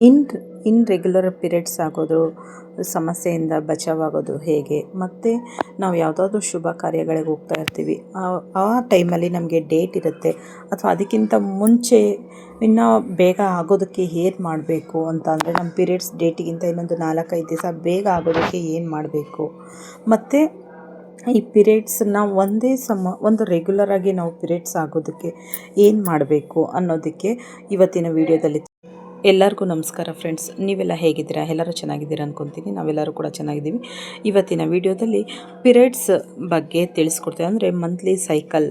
In in regular periods ಆಗೋದು, ಸಮಸ್ಯೆಯಿಂದ ಬಚಾವಾಗೋದು ಹೇಗೆ? ಮತ್ತು ನಾವು ಯಾವುದಾದ್ರೂ ಶುಭ ಕಾರ್ಯಗಳಿಗೆ ಹೋಗ್ತಾ ಇರ್ತೀವಿ. ಆ ಟೈಮಲ್ಲಿ ನಮಗೆ ಡೇಟ್ ಇರುತ್ತೆ. ಅಥವಾ ಅದಕ್ಕಿಂತ ಮುಂಚೆ ಇನ್ನೂ ಬೇಗ ಆಗೋದಕ್ಕೆ ಏನು ಮಾಡಬೇಕು ಅಂತ ಅಂದರೆ ನಮ್ಮ ಪೀರಿಯಡ್ಸ್ ಡೇಟಿಗಿಂತ ಇನ್ನೊಂದು ನಾಲ್ಕೈದು ದಿವಸ ಬೇಗ ಆಗೋದಕ್ಕೆ ಏನು ಮಾಡಬೇಕು? ಮತ್ತು ಈ ಪೀರಿಯಡ್ಸನ್ನ ಒಂದೇ ಸಮ, ಒಂದು ರೆಗ್ಯುಲರಾಗಿ ನಾವು ಪೀರಿಯಡ್ಸ್ ಆಗೋದಕ್ಕೆ ಏನು ಮಾಡಬೇಕು ಅನ್ನೋದಕ್ಕೆ ಇವತ್ತಿನ ವೀಡಿಯೋದಲ್ಲಿ ಎಲ್ಲರಿಗೂ ನಮಸ್ಕಾರ ಫ್ರೆಂಡ್ಸ್ ನೀವೆಲ್ಲ ಹೇಗಿದ್ದೀರಾ? ಎಲ್ಲರೂ ಚೆನ್ನಾಗಿದ್ದೀರಾ ಅಂದ್ಕೊತೀನಿ ನಾವೆಲ್ಲರೂ ಕೂಡ ಚೆನ್ನಾಗಿದ್ದೀವಿ. ಇವತ್ತಿನ ವಿಡಿಯೋದಲ್ಲಿ ಪಿರಿಯಡ್ಸ್ ಬಗ್ಗೆ ತಿಳಿಸ್ಕೊಡ್ತೇವೆ ಅಂದರೆ ಮಂತ್ಲಿ ಸೈಕಲ್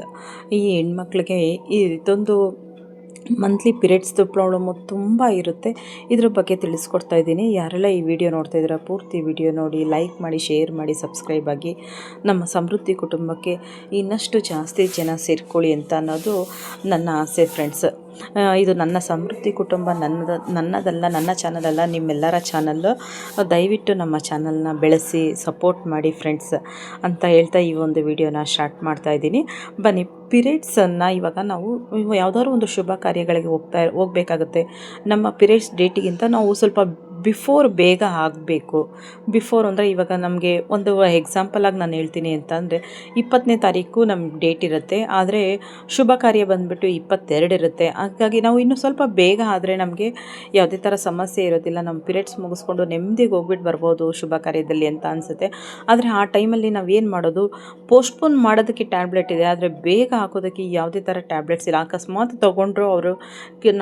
ಈ ಹೆಣ್ಮಕ್ಳಿಗೆ ಇದೊಂದು ಮಂತ್ಲಿ ಪಿರಿಯಡ್ಸ್ದು ಪ್ರಾಬ್ಲಮ್ಮು ತುಂಬ ಇರುತ್ತೆ. ಇದ್ರ ಬಗ್ಗೆ ತಿಳಿಸ್ಕೊಡ್ತಾ ಇದ್ದೀನಿ. ಯಾರೆಲ್ಲ ಈ ವಿಡಿಯೋ ನೋಡ್ತಾ ಇದ್ದೀರಾ, ಪೂರ್ತಿ ವಿಡಿಯೋ ನೋಡಿ ಲೈಕ್ ಮಾಡಿ ಶೇರ್ ಮಾಡಿ ಸಬ್ಸ್ಕ್ರೈಬ್ ಆಗಿ ನಮ್ಮ ಸಮೃದ್ಧಿ ಕುಟುಂಬಕ್ಕೆ ಇನ್ನಷ್ಟು ಜಾಸ್ತಿ ಜನ ಸೇರ್ಕೊಳ್ಳಿ ಅಂತ ಅನ್ನೋದು ನನ್ನ ಆಸೆ ಫ್ರೆಂಡ್ಸ್ ಇದು ನನ್ನ ಸಮೃದ್ಧಿ ಕುಟುಂಬ, ನನ್ನದ, ನನ್ನದಲ್ಲ, ನನ್ನ ಚಾನಲ್ ಅಲ್ಲ ನಿಮ್ಮೆಲ್ಲರ ಚಾನಲ್ಲು. ದಯವಿಟ್ಟು ನಮ್ಮ ಚಾನಲ್ನ ಬೆಳೆಸಿ, ಸಪೋರ್ಟ್ ಮಾಡಿ ಫ್ರೆಂಡ್ಸ್ ಅಂತ ಹೇಳ್ತಾ ಈ ಒಂದು ವಿಡಿಯೋನ ಸ್ಟಾರ್ಟ್ ಮಾಡ್ತಾ ಇದ್ದೀನಿ. ಬನ್ನಿ ಪಿರಿಯಡ್ಸನ್ನು ಇವಾಗ ನಾವು ಯಾವುದಾದ್ರು ಒಂದು ಶುಭ ಕಾರ್ಯಗಳಿಗೆ ಹೋಗ್ತಾ, ಹೋಗಬೇಕಾಗುತ್ತೆ. ನಮ್ಮ ಪಿರಿಯಡ್ಸ್ ಡೇಟಿಗಿಂತ ನಾವು ಸ್ವಲ್ಪ ಬಿಫೋರ್ ಬೇಗ ಆಗಬೇಕು. ಬಿಫೋರ್ ಅಂದರೆ ಇವಾಗ ನಮಗೆ ಒಂದು ಎಕ್ಸಾಂಪಲಾಗಿ ನಾನು ಹೇಳ್ತೀನಿ ಅಂತಂದರೆ ಇಪ್ಪತ್ತನೇ ತಾರೀಕು ನಮ್ಮ ಡೇಟ್ ಇರುತ್ತೆ. ಆದರೆ ಶುಭ ಕಾರ್ಯ ಬಂದುಬಿಟ್ಟು ಇಪ್ಪತ್ತೆರಡು ಇರುತ್ತೆ. ಹಾಗಾಗಿ ನಾವು ಇನ್ನೂ ಸ್ವಲ್ಪ ಬೇಗ ಆದರೆ ನಮಗೆ ಯಾವುದೇ ಥರ ಸಮಸ್ಯೆ ಇರೋದಿಲ್ಲ. ನಮ್ಮ ಪಿರಿಯಡ್ಸ್ ಮುಗಿಸ್ಕೊಂಡು ನೆಮ್ಮದಿಗೆ ಹೋಗ್ಬಿಟ್ಟು ಬರ್ಬೋದು ಶುಭ ಕಾರ್ಯದಲ್ಲಿ ಅಂತ ಅನಿಸುತ್ತೆ. ಆದರೆ ಆ ಟೈಮಲ್ಲಿ ನಾವು ಏನು ಮಾಡೋದು? ಪೋಸ್ಟ್ಪೋನ್ ಮಾಡೋದಕ್ಕೆ ಟ್ಯಾಬ್ಲೆಟ್ ಇದೆ. ಆದರೆ ಬೇಗ ಹಾಕೋದಕ್ಕೆ ಯಾವುದೇ ಥರ ಟ್ಯಾಬ್ಲೆಟ್ಸ್ ಇಲ್ಲ. ಅಕಸ್ಮಾತ್ ತೊಗೊಂಡ್ರು ಅವರು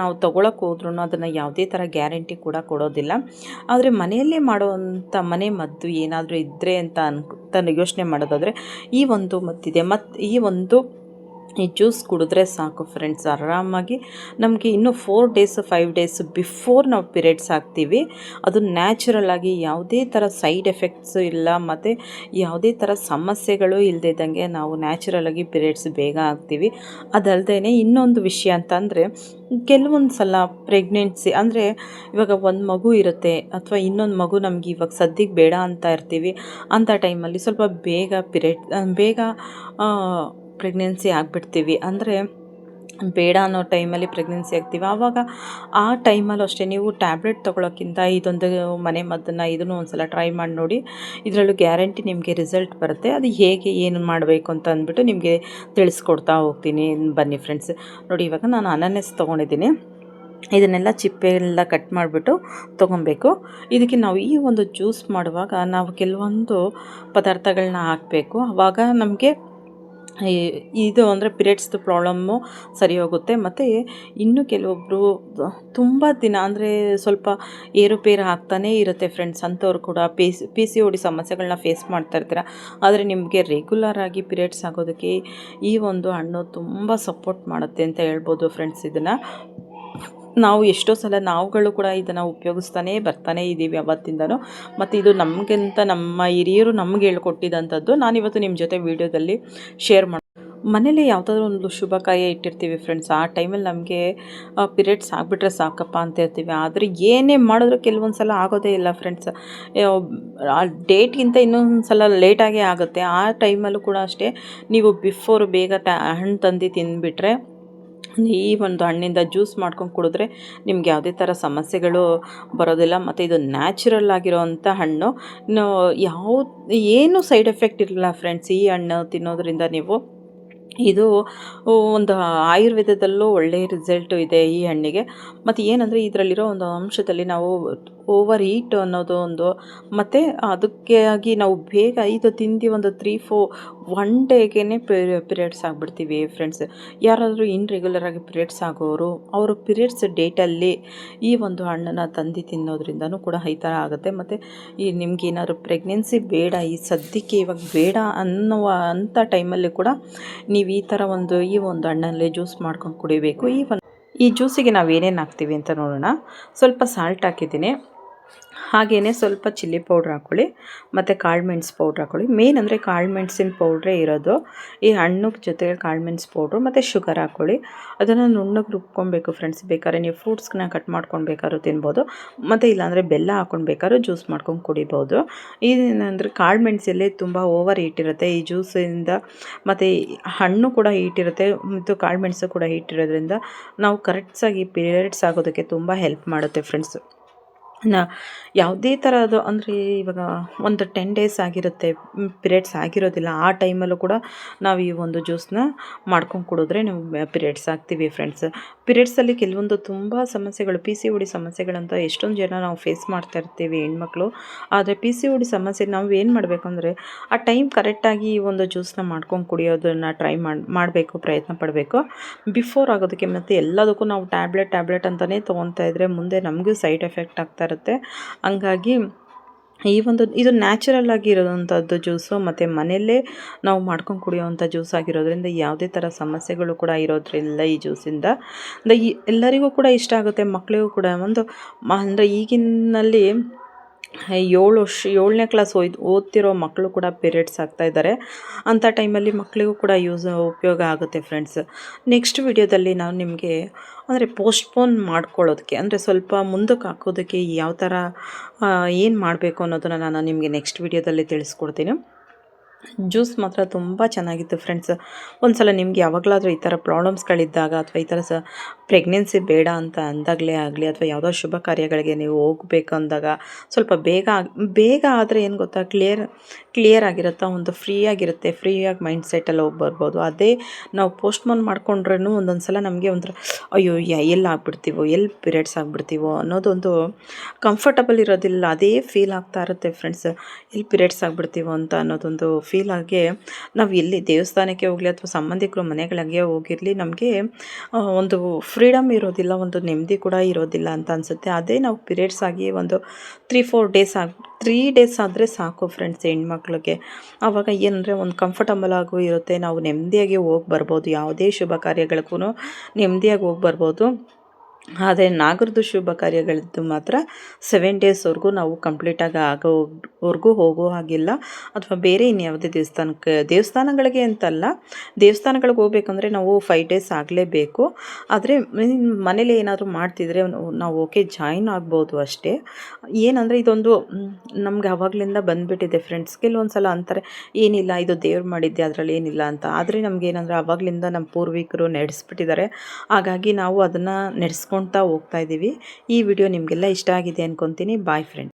ನಾವು ತೊಗೊಳಕ್ಕೆ ಹೋದ್ರೂ ಅದನ್ನು ಯಾವುದೇ ಥರ ಗ್ಯಾರಂಟಿ ಕೂಡ ಕೊಡೋದಿಲ್ಲ. ಆದರೆ ಮನೆಯಲ್ಲೇ ಮಾಡುವಂಥ ಮನೆ ಮದ್ದು ಏನಾದರೂ ಇದ್ದರೆ ಅಂತ ಅನ್ಕ ಯೋಚನೆ ಮಾಡೋದಾದರೆ ಈ ಒಂದು ಮದ್ದಿದೆ ಮತ್ತು ಈ ಒಂದು ಈ ಜ್ಯೂಸ್ ಕುಡಿದ್ರೆ ಸಾಕು ಫ್ರೆಂಡ್ಸ್. ಆರಾಮಾಗಿ ನಮಗೆ ಇನ್ನೂ four days five days before ನಾವು ಪಿರಿಯಡ್ಸ್ ಆಗ್ತೀವಿ ಅದು ನ್ಯಾಚುರಲ್ ಆಗಿ ಯಾವುದೇ ಥರ ಸೈಡ್ ಎಫೆಕ್ಟ್ಸು ಇಲ್ಲ, ಮತ್ತು ಯಾವುದೇ ಥರ ಸಮಸ್ಯೆಗಳು ಇಲ್ಲದಿದ್ದಂಗೆ ನಾವು ನ್ಯಾಚುರಲ್ ಆಗಿ ಪಿರಿಯಡ್ಸ್ ಬೇಗ ಆಗ್ತೀವಿ ಅದಲ್ಲದೆ ಇನ್ನೊಂದು ವಿಷಯ ಅಂತಂದರೆ ಕೆಲವೊಂದು ಸಲ ಪ್ರೆಗ್ನೆನ್ಸಿ ಅಂದರೆ ಇವಾಗ ಒಂದು ಮಗು ಇರುತ್ತೆ ಅಥವಾ ಇನ್ನೊಂದು ಮಗು ನಮಗೆ ಇವಾಗ ಸದ್ಯಕ್ಕೆ ಬೇಡ ಅಂತ ಇರ್ತೀವಿ. ಅಂಥ ಟೈಮಲ್ಲಿ ಸ್ವಲ್ಪ ಬೇಗ ಪಿರಿಯಡ್ ಬೇಗ ಪ್ರೆಗ್ನೆನ್ಸಿ ಆಗಿಬಿಡ್ತೀವಿ. ಅಂದರೆ ಬೇಡ ಅನ್ನೋ ಟೈಮಲ್ಲಿ ಪ್ರೆಗ್ನೆನ್ಸಿ ಆಗ್ತೀವಿ. ಆವಾಗ ಆ ಟೈಮಲ್ಲೂ ಅಷ್ಟೇ ನೀವು ಟ್ಯಾಬ್ಲೆಟ್ ತೊಗೊಳೋಕ್ಕಿಂತ ಇದೊಂದು ಮನೆ ಮದ್ದನ್ನು ಇದನ್ನು ಒಂದು ಸಲ ಟ್ರೈ ಮಾಡಿ ನೋಡಿ. ಇದರಲ್ಲೂ ಗ್ಯಾರಂಟಿ ನಿಮಗೆ ರಿಸಲ್ಟ್ ಬರುತ್ತೆ. ಅದು ಹೇಗೆ, ಏನು ಮಾಡಬೇಕು ಅಂತ ಅಂದ್ಬಿಟ್ಟು ನಿಮಗೆ ತಿಳಿಸ್ಕೊಡ್ತಾ ಹೋಗ್ತೀನಿ. ಬನ್ನಿ ಫ್ರೆಂಡ್ಸ್ ನೋಡಿ, ಇವಾಗ ನಾನು ಅನನೆಸ್ ತೊಗೊಂಡಿದ್ದೀನಿ. ಇದನ್ನೆಲ್ಲ ಚಿಪ್ಪೆ ಎಲ್ಲ ಕಟ್ ಮಾಡಿಬಿಟ್ಟು ತೊಗೊಬೇಕು. ಇದಕ್ಕೆ ನಾವು ಈ ಒಂದು ಜ್ಯೂಸ್ ಮಾಡುವಾಗ ನಾವು ಕೆಲವೊಂದು ಪದಾರ್ಥಗಳನ್ನ ಹಾಕಬೇಕು. ಆವಾಗ ನಮಗೆ ಇದು ಅಂದರೆ ಪಿರಿಯಡ್ಸ್ದು ಪ್ರಾಬ್ಲಮ್ಮು ಸರಿ ಹೋಗುತ್ತೆ ಮತ್ತು ಇನ್ನು ಕೆಲವೊಬ್ಬರು ತುಂಬ ದಿನ ಅಂದರೆ ಸ್ವಲ್ಪ ಏರುಪೇರು ಆಗ್ತಾನೇ ಇರುತ್ತೆ ಫ್ರೆಂಡ್ಸ್ ಅಂಥವ್ರು ಕೂಡ. ಪಿ ಸಿ ಪಿ ಸಿ ಸಮಸ್ಯೆಗಳನ್ನ ಫೇಸ್ ಮಾಡ್ತಾ ಇರ್ತೀರ. ಆದರೆ ನಿಮಗೆ ರೆಗ್ಯುಲರ್ ಆಗಿ ಪಿರಿಯಡ್ಸ್ ಆಗೋದಕ್ಕೆ ಈ ಒಂದು ಹಣ್ಣು ತುಂಬ ಸಪೋರ್ಟ್ ಮಾಡುತ್ತೆ ಅಂತ ಹೇಳ್ಬೋದು ಫ್ರೆಂಡ್ಸ್ ಇದನ್ನು. ನಾವು ಎಷ್ಟೋ ಸಲ ನಾವುಗಳು ಕೂಡ ಇದನ್ನು ಉಪಯೋಗಿಸ್ತಾನೇ ಬರ್ತಾನೆ ಇದ್ದೀವಿ ಅವತ್ತಿಂದನೂ. ಮತ್ತು ಇದು ನಮಗಿಂತ ನಮ್ಮ ಹಿರಿಯರು ನಮ್ಗೆ ಹೇಳ್ಕೊಟ್ಟಿದ್ದಂಥದ್ದು ನಾನಿವತ್ತು ನಿಮ್ಮ ಜೊತೆ ವೀಡಿಯೋದಲ್ಲಿ ಶೇರ್ ಮಾಡಿ ಮನೇಲಿ ಯಾವುದಾದ್ರೂ ಒಂದು ಶುಭ ಕಾರ್ಯ ಇಟ್ಟಿರ್ತೀವಿ ಫ್ರೆಂಡ್ಸ್ ಆ ಟೈಮಲ್ಲಿ ನಮಗೆ ಪಿರಿಯಡ್ಸ್ ಆಗಿಬಿಟ್ರೆ ಸಾಕಪ್ಪ ಅಂತ ಇರ್ತೀವಿ. ಆದರೆ ಏನೇ ಮಾಡಿದ್ರು ಕೆಲವೊಂದು ಸಲ ಆಗೋದೇ ಇಲ್ಲ ಫ್ರೆಂಡ್ಸ್ ಆ ಡೇಟ್ಗಿಂತ ಇನ್ನೊಂದು ಸಲ ಲೇಟಾಗೇ ಆಗುತ್ತೆ. ಆ ಟೈಮಲ್ಲೂ ಕೂಡ ಅಷ್ಟೇ, ನೀವು ಬಿಫೋರ್ ಬೇಗ ಟ್ಯಾ ಹಣ್ಣು ತಂದು ತಿಂದುಬಿಟ್ರೆ ಈ ಒಂದು ಹಣ್ಣಿಂದ ಜ್ಯೂಸ್ ಮಾಡ್ಕೊಂಡು ಕುಡಿದ್ರೆ ನಿಮ್ಗೆ ಯಾವುದೇ ಥರ ಸಮಸ್ಯೆಗಳು ಬರೋದಿಲ್ಲ. ಮತ್ತು ಇದು ನ್ಯಾಚುರಲ್ ಆಗಿರೋವಂಥ ಹಣ್ಣು. ಯಾವ, ಏನು ಸೈಡ್ ಎಫೆಕ್ಟ್ ಇರಲಿಲ್ಲ ಫ್ರೆಂಡ್ಸ್ ಈ ಹಣ್ಣು ತಿನ್ನೋದ್ರಿಂದ ನೀವು. ಇದು ಒಂದು ಆಯುರ್ವೇದದಲ್ಲೂ ಒಳ್ಳೆಯ ರಿಸಲ್ಟು ಇದೆ ಈ ಹಣ್ಣಿಗೆ. ಮತ್ತು ಏನಂದರೆ ಇದರಲ್ಲಿರೋ ಒಂದು ಅಂಶದಲ್ಲಿ ನಾವು ಓವರ್ ಈಟ್ ಅನ್ನೋದು ಒಂದು. ಮತ್ತು ಅದಕ್ಕೆ ಆಗಿ ನಾವು ಬೇಗ ಇದು ತಿಂದು ಒಂದು ತ್ರೀ ಫೋ ಒನ್ ಡೇಗೇ ಪಿರಿಯಡ್ಸ್ ಆಗಿಬಿಡ್ತೀವಿ ಫ್ರೆಂಡ್ಸ್ ಯಾರಾದರೂ ಇನ್ರೆಗ್ಯುಲರ್ ಆಗಿ ಪಿರಿಯಡ್ಸ್ ಆಗೋರು, ಅವರು ಪಿರಿಯಡ್ಸ್ ಡೇಟಲ್ಲಿ ಈ ಒಂದು ಹಣ್ಣನ್ನು ತಂದು ತಿನ್ನೋದ್ರಿಂದನೂ ಕೂಡ ಈ ಥರ ಆಗುತ್ತೆ. ಮತ್ತು ಈ ನಿಮ್ಗೆ ಏನಾದರೂ ಪ್ರೆಗ್ನೆನ್ಸಿ ಬೇಡ, ಈ ಸದ್ಯಕ್ಕೆ ಇವಾಗ ಬೇಡ ಅನ್ನುವ ಅಂಥ ಟೈಮಲ್ಲಿ ಕೂಡ ನೀವು ಈ ಥರ ಒಂದು, ಈ ಒಂದು ಹಣ್ಣಲ್ಲಿ ಜ್ಯೂಸ್ ಮಾಡ್ಕೊಂಡು ಕುಡಿಬೇಕು. ಈ ಒಂದು ಈ ಜ್ಯೂಸಿಗೆ ನಾವು ಏನೇನು ಹಾಕ್ತೀವಿ ಅಂತ ನೋಡೋಣ. ಸ್ವಲ್ಪ ಸಾಲ್ಟ್ ಹಾಕಿದ್ದೀನಿ. ಹಾಗೆಯೇ ಸ್ವಲ್ಪ ಚಿಲ್ಲಿ ಪೌಡ್ರ್ ಹಾಕ್ಕೊಳ್ಳಿ ಮತ್ತು ಕಾಳು ಮೆಣಸು ಪೌಡ್ರ್ ಹಾಕ್ಕೊಳ್ಳಿ ಮೇನ್ ಅಂದರೆ ಕಾಳು ಮೆಣಸಿನ ಪೌಡ್ರೇ ಇರೋದು. ಈ ಹಣ್ಣು ಜೊತೆಗೆ ಕಾಳು ಮೆಣಸು ಪೌಡ್ರು, ಮತ್ತು ಶುಗರ್ ಹಾಕ್ಕೊಳ್ಳಿ ಅದನ್ನು ನುಣ್ಣಗೆ ರುಬ್ಕೊಬೇಕು ಫ್ರೆಂಡ್ಸ್ ಬೇಕಾದ್ರೆ ನೀವು ಫ್ರೂಟ್ಸ್ನ ಕಟ್ ಮಾಡ್ಕೊಂಡು ಬೇಕಾದ್ರೂ ತಿನ್ಬೋದು, ಮತ್ತು ಇಲ್ಲಾಂದರೆ ಬೆಲ್ಲ ಹಾಕ್ಕೊಂಡು ಬೇಕಾದ್ರೂ ಜ್ಯೂಸ್ ಮಾಡ್ಕೊಂಡು ಕುಡಿಬೋದು. ಇದೇನಂದರೆ ಕಾಳು ಮೆಣಸಲ್ಲೇ ತುಂಬ ಓವರ್ ಹೀಟ್ ಇರುತ್ತೆ. ಈ ಜ್ಯೂಸಿಂದ ಮತ್ತು ಹಣ್ಣು ಕೂಡ ಹೀಟ್ ಇರುತ್ತೆ, ಮತ್ತು ಕಾಳು ಮೆಣಸು ಕೂಡ ಹೀಟ್ ಇರೋದ್ರಿಂದ ನಾವು ಕರೆಕ್ಟ್ಸಾಗಿ ಪೀರಿಯಡ್ಸ್ ಆಗೋದಕ್ಕೆ ತುಂಬ ಹೆಲ್ಪ್ ಮಾಡುತ್ತೆ ಫ್ರೆಂಡ್ಸ್ ಯಾವುದೇ ಥರದ್ದು ಅಂದರೆ ಇವಾಗ ಒಂದು ಟೆನ್ ಡೇಸ್ ಆಗಿರುತ್ತೆ ಪಿರಿಯಡ್ಸ್ ಆಗಿರೋದಿಲ್ಲ. ಆ ಟೈಮಲ್ಲೂ ಕೂಡ ನಾವು ಈ ಒಂದು ಜ್ಯೂಸನ್ನ ಮಾಡ್ಕೊಂಡು ಕುಡಿದ್ರೆ ನೀವು ಪಿರಿಯಡ್ಸ್ ಆಗ್ತೀವಿ ಫ್ರೆಂಡ್ಸ್ ಪಿರಿಯಡ್ಸಲ್ಲಿ ಕೆಲವೊಂದು ತುಂಬ ಸಮಸ್ಯೆಗಳು ಪಿ ಸಿ ಡಿ ಸಮಸ್ಯೆಗಳಂತ ಎಷ್ಟೊಂದು ಜನ ನಾವು ಫೇಸ್ ಮಾಡ್ತಾ ಇರ್ತೀವಿ ಹೆಣ್ಮಕ್ಳು. ಆದರೆ ಪಿ ಸಿ ಡಿ ಸಮಸ್ಯೆ ನಾವು ಏನು ಮಾಡಬೇಕು ಅಂದರೆ ಆ ಟೈಮ್ ಕರೆಕ್ಟಾಗಿ ಈ ಒಂದು ಜ್ಯೂಸನ್ನ ಮಾಡ್ಕೊಂಡು ಕುಡಿಯೋದನ್ನು ಟ್ರೈ ಮಾಡಿ, ಮಾಡಬೇಕು, ಪ್ರಯತ್ನ ಪಡಬೇಕು. ಬಿಫೋರ್ ಆಗೋದಕ್ಕೆ ಮತ್ತು ಎಲ್ಲದಕ್ಕೂ ನಾವು ಟ್ಯಾಬ್ಲೆಟ್ ಟ್ಯಾಬ್ಲೆಟ್ ಅಂತಲೇ ತೊಗೊತಾ ಇದ್ದರೆ ಮುಂದೆ ನಮಗೂ ಸೈಡ್ ಎಫೆಕ್ಟ್ ಆಗ್ತಾ ಇರುತ್ತೆ ಹಂಗಾಗಿ ಈ ಒಂದು, ಇದು ನ್ಯಾಚುರಲ್ ಆಗಿ ಇರೋವಂಥದ್ದು ಜ್ಯೂಸು ಮತ್ತು ಮನೆಯಲ್ಲೇ ನಾವು ಮಾಡ್ಕೊಂಡು ಕುಡಿಯೋವಂಥ ಜ್ಯೂಸ್ ಆಗಿರೋದ್ರಿಂದ ಯಾವುದೇ ಥರ ಸಮಸ್ಯೆಗಳು ಕೂಡ ಇರೋದ್ರಿಂದ ಈ ಜ್ಯೂಸಿಂದ ಅಂದರೆ ಎಲ್ಲರಿಗೂ ಕೂಡ ಇಷ್ಟ ಆಗುತ್ತೆ ಮಕ್ಕಳಿಗೂ ಕೂಡ ಒಂದು, ಅಂದರೆ ಈಗಿನಲ್ಲಿ ಏಳು ವರ್ಷ, ಏಳನೇ ಕ್ಲಾಸ್ ಓದ್, ಓದ್ತಿರೋ ಮಕ್ಕಳು ಕೂಡ ಪೀರಿಯಡ್ಸ್ ಆಗ್ತಾ ಇದ್ದಾರೆ ಅಂಥ ಟೈಮಲ್ಲಿ ಮಕ್ಕಳಿಗೂ ಕೂಡ ಯೂಸ್ ಉಪಯೋಗ ಆಗುತ್ತೆ ಫ್ರೆಂಡ್ಸ್ ನೆಕ್ಸ್ಟ್ ವಿಡಿಯೋದಲ್ಲಿ ನಾವು ನಿಮಗೆ ಅಂದರೆ ಪೋಸ್ಟ್ಪೋನ್ ಮಾಡ್ಕೊಳ್ಳೋದಕ್ಕೆ, ಅಂದರೆ ಸ್ವಲ್ಪ ಮುಂದಕ್ಕೆ ಹಾಕೋದಕ್ಕೆ ಯಾವ ಥರ ಏನು ಮಾಡಬೇಕು ಅನ್ನೋದನ್ನು ನಾನು ನಿಮಗೆ ನೆಕ್ಸ್ಟ್ ವಿಡಿಯೋದಲ್ಲಿ ತಿಳಿಸ್ಕೊಡ್ತೀನಿ. ಜ್ಯೂಸ್ ಮಾತ್ರ ತುಂಬ ಚೆನ್ನಾಗಿತ್ತು ಫ್ರೆಂಡ್ಸ್. ಒಂದು ಸಲ ನಿಮಗೆ ಯಾವಾಗಲಾದರೂ ಈ ಥರ ಪ್ರಾಬ್ಲಮ್ಸ್ಗಳಿದ್ದಾಗ ಅಥವಾ ಈ ಥರ ಸ ಪ್ರೆಗ್ನೆನ್ಸಿ ಬೇಡ ಅಂತ ಅಂದಾಗಲೇ ಆಗಲಿ ಅಥವಾ ಯಾವುದೋ ಶುಭ ಕಾರ್ಯಗಳಿಗೆ ನೀವು ಹೋಗಬೇಕು ಅಂದಾಗ ಸ್ವಲ್ಪ ಬೇಗ ಬೇಗ ಆದರೆ ಏನು ಗೊತ್ತಾ? ಕ್ಲಿಯರ್ ಕ್ಲಿಯರ್ ಆಗಿರುತ್ತಾ? ಒಂದು ಫ್ರೀ ಆಗಿರುತ್ತೆ. ಫ್ರೀಯಾಗಿ ಮೈಂಡ್ ಸೆಟ್ಟಲ್ಲಿ ಹೋಗಿ ಬರ್ಬೋದು. ಅದೇ ನಾವು ಪೋಸ್ಟ್ಪೋನ್ ಮಾಡ್ಕೊಂಡ್ರೂ ಒಂದೊಂದು ಸಲ ನಮಗೆ ಒಂಥರ, ಅಯ್ಯೋ ಎಲ್ಲಿ ಆಗ್ಬಿಡ್ತೀವೋ? ಎಲ್ಲಿ ಪಿರಿಯಡ್ಸ್ ಆಗ್ಬಿಡ್ತೀವೋ? ಅನ್ನೋದೊಂದು ಕಂಫರ್ಟಬಲ್ ಇರೋದಿಲ್ಲ. ಅದೇ ಫೀಲ್ ಆಗ್ತಾ ಇರುತ್ತೆ ಫ್ರೆಂಡ್ಸ್. ಎಲ್ಲಿ ಪಿರಿಯಡ್ಸ್ ಆಗ್ಬಿಡ್ತೀವೋ ಅಂತ ಅನ್ನೋದೊಂದು ಫೀಲ್ ಆಗಿ ನಾವು ಎಲ್ಲಿ ದೇವಸ್ಥಾನಕ್ಕೆ ಹೋಗಲಿ ಅಥವಾ ಸಂಬಂಧಿಕರು ಮನೆಗಳಿಗೆ ಹೋಗಿರಲಿ, ನಮಗೆ ಒಂದು ಫ್ರೀಡಮ್ ಇರೋದಿಲ್ಲ, ಒಂದು ನೆಮ್ಮದಿ ಕೂಡ ಇರೋದಿಲ್ಲ ಅಂತ ಅನಿಸುತ್ತೆ. ಅದೇ ನಾವು ಪಿರಿಯಡ್ಸ್ ಆಗಿ ಒಂದು ತ್ರೀ ಫೋರ್ ಡೇಸ್ ಆಗಿ ತ್ರೀ ಡೇಸ್ ಆದರೆ ಸಾಕು ಫ್ರೆಂಡ್ಸ್ ಹೆಣ್ಮಕ್ಳಿಗೆ. ಆವಾಗ ಏನಂದರೆ ಒಂದು ಕಂಫರ್ಟಬಲ್ ಆಗೂ ಇರುತ್ತೆ. ನಾವು ನೆಮ್ಮದಿಯಾಗಿ ಹೋಗಿ ಬರ್ಬೋದು. ಯಾವುದೇ ಶುಭ ಕಾರ್ಯಗಳಿಗೂ ನೆಮ್ಮದಿಯಾಗಿ ಹೋಗಿ ಬರ್ಬೋದು. ಆದರೆ ನಾಗರದು ಶುಭ ಕಾರ್ಯಗಳದ್ದು ಮಾತ್ರ ಸೆವೆನ್ ಡೇಸ್ವರೆಗೂ ನಾವು ಕಂಪ್ಲೀಟಾಗಿ ಆಗೋವರೆಗೂ ಹೋಗೋ ಹಾಗಿಲ್ಲ. ಅಥವಾ ಬೇರೆ ಇನ್ಯಾವುದೇ ದೇವಸ್ಥಾನಕ್ಕೆ, ದೇವಸ್ಥಾನಗಳಿಗೆ ಅಂತಲ್ಲ, ದೇವಸ್ಥಾನಗಳಿಗೆ ಹೋಗ್ಬೇಕಂದ್ರೆ ನಾವು ಫೈವ್ ಡೇಸ್ ಆಗಲೇಬೇಕು. ಆದರೆ ಮನೇಲಿ ಏನಾದರೂ ಮಾಡ್ತಿದ್ರೆ ನಾವು ಓಕೆ ಜಾಯಿನ್ ಆಗ್ಬೋದು ಅಷ್ಟೇ. ಏನಂದರೆ ಇದೊಂದು ನಮ್ಗೆ ಅವಾಗಲಿಂದ ಬಂದುಬಿಟ್ಟಿದೆ ಫ್ರೆಂಡ್ಸ್ ಕೆಲವೊಂದು ಸಲ ಅಂತಾರೆ, ಏನಿಲ್ಲ, ಇದು ದೇವ್ರು ಮಾಡಿದ್ದೆ, ಅದರಲ್ಲಿ ಏನಿಲ್ಲ ಅಂತ. ಆದರೆ ನಮಗೇನಂದ್ರೆ ಅವಾಗಲಿಂದ ನಮ್ಮ ಪೂರ್ವಿಕರು ನಡೆಸ್ಬಿಟ್ಟಿದ್ದಾರೆ. ಹಾಗಾಗಿ ನಾವು ಅದನ್ನು ನಡೆಸ್ಕೊಂಡು ಹೋಗ್ತಾ ಇದ್ದೀವಿ. ಈ ವಿಡಿಯೋ ನಿಮಗೆಲ್ಲ ಇಷ್ಟ ಆಗಿದೆ ಅಂದ್ಕೊತೀನಿ ಬಾಯ್ ಫ್ರೆಂಡ್